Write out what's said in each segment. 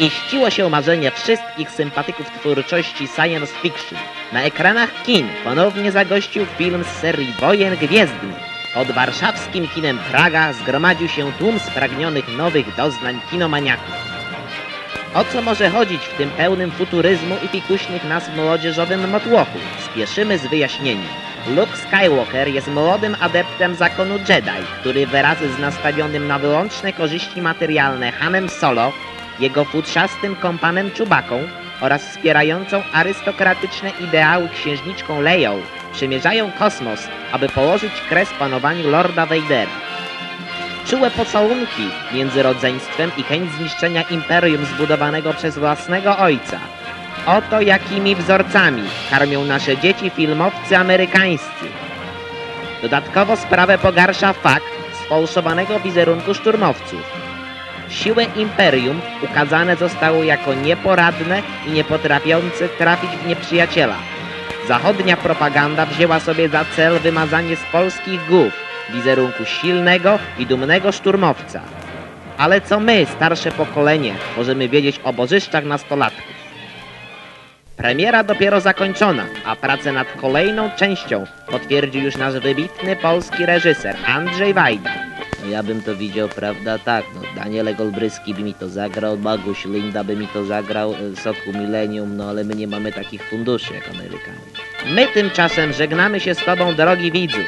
Iściło się marzenie wszystkich sympatyków twórczości science fiction. Na ekranach kin ponownie zagościł film z serii Wojen Gwiezdnych. Pod warszawskim kinem Praga zgromadził się tłum spragnionych nowych doznań kinomaniaków. O co może chodzić w tym pełnym futuryzmu i pikuśnych nas młodzieżowym motłochu? Spieszymy z wyjaśnieniem. Luke Skywalker jest młodym adeptem zakonu Jedi, który wraz z nastawionym na wyłączne korzyści materialne Hanem Solo, jego futrzastym kompanem Czubaką oraz wspierającą arystokratyczne ideały księżniczką Leją przymierzają kosmos, aby położyć kres panowaniu Lorda Vadera. Czułe pocałunki między rodzeństwem i chęć zniszczenia imperium zbudowanego przez własnego ojca. Oto jakimi wzorcami karmią nasze dzieci filmowcy amerykańscy. Dodatkowo sprawę pogarsza fakt sfałszowanego wizerunku szturmowców. Siły imperium ukazane zostały jako nieporadne i niepotrafiące trafić w nieprzyjaciela. Zachodnia propaganda wzięła sobie za cel wymazanie z polskich głów wizerunku silnego i dumnego szturmowca. Ale co my, starsze pokolenie, możemy wiedzieć o bożyszczach nastolatków? Premiera dopiero zakończona, a pracę nad kolejną częścią potwierdził już nasz wybitny polski reżyser Andrzej Wajda. Ja bym to widział, prawda, tak, no Daniel Golbryski by mi to zagrał, Baguś Linda by mi to zagrał, e, Soku Millennium, no ale my nie mamy takich funduszy jak Amerykanie. My tymczasem żegnamy się z Tobą, drogi widzu,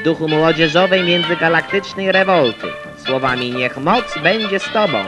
w duchu młodzieżowej międzygalaktycznej rewolty. Słowami niech moc będzie z Tobą.